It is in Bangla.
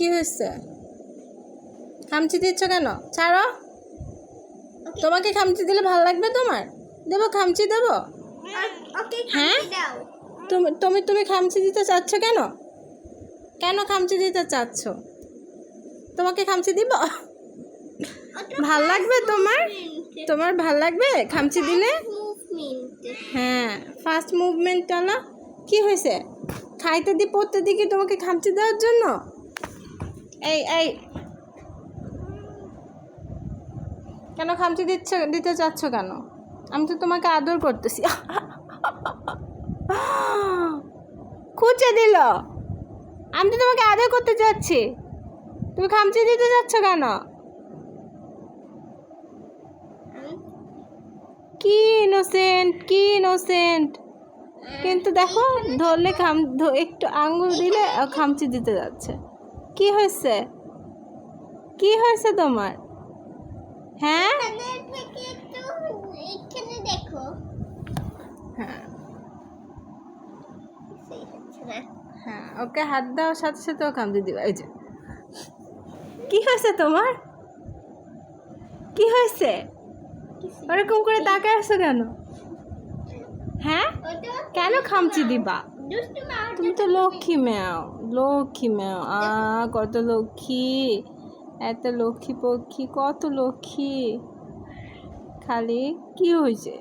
কি হয়েছে? খামচি দিচ্ছ কেন? ছাড়ো। তোমাকে খামচি দিলে ভালো লাগবে তোমার? দেবো খামচি দেবো? হ্যাঁ? তুমি তুমি তুমি খামচি দিতে চাচ্ছ কেন? কেন খামচি দিতে চাচ্ছ? তোমাকে খামচি দিব? ভালো লাগবে তোমার? তোমার ভালো লাগবে খামচি দিলে? হ্যাঁ ফার্স্ট মুভমেন্ট না কি হয়েছে? খাইতে দি পড়তে দি কি তোমাকে খামচি দেওয়ার জন্য? এই এই। কেন খামচি দিচ্ছ, দিতে চাচ্ছ কেন? আমি তো তোমাকে আদর করতেছি। খুঁজে দিল। আমি তো তোমাকে আদর করতে চাচ্ছি তুমি খামচি দিতে যাচ্ছ কেন? কি ইনোসেন্ট কি ইনোসেন্ট কিন্তু দেখো, ধরলে খাম একটু আঙুল দিলে খামচি দিতে যাচ্ছে। কি হয়েছে? কি হয়েছে তোমার? হ্যাঁ? হ্যাঁ ওকে হাত দেওয়ার সাথে সাথে ও খামচি দিবা। এই যে। কি হয়েছে তোমার? কি হয়েছে? ওরকম করে তাকায় আসছো কেন? হ্যাঁ? কেন খামচি দিবা? তুমি তো লক্ষ্মী ম্যাও লক্ষ্মী ম্যাও। আ, কত লক্ষ্মী, এত লক্ষ্মী পক্ষী, কত লক্ষ্মী। খালি কি হয়েছে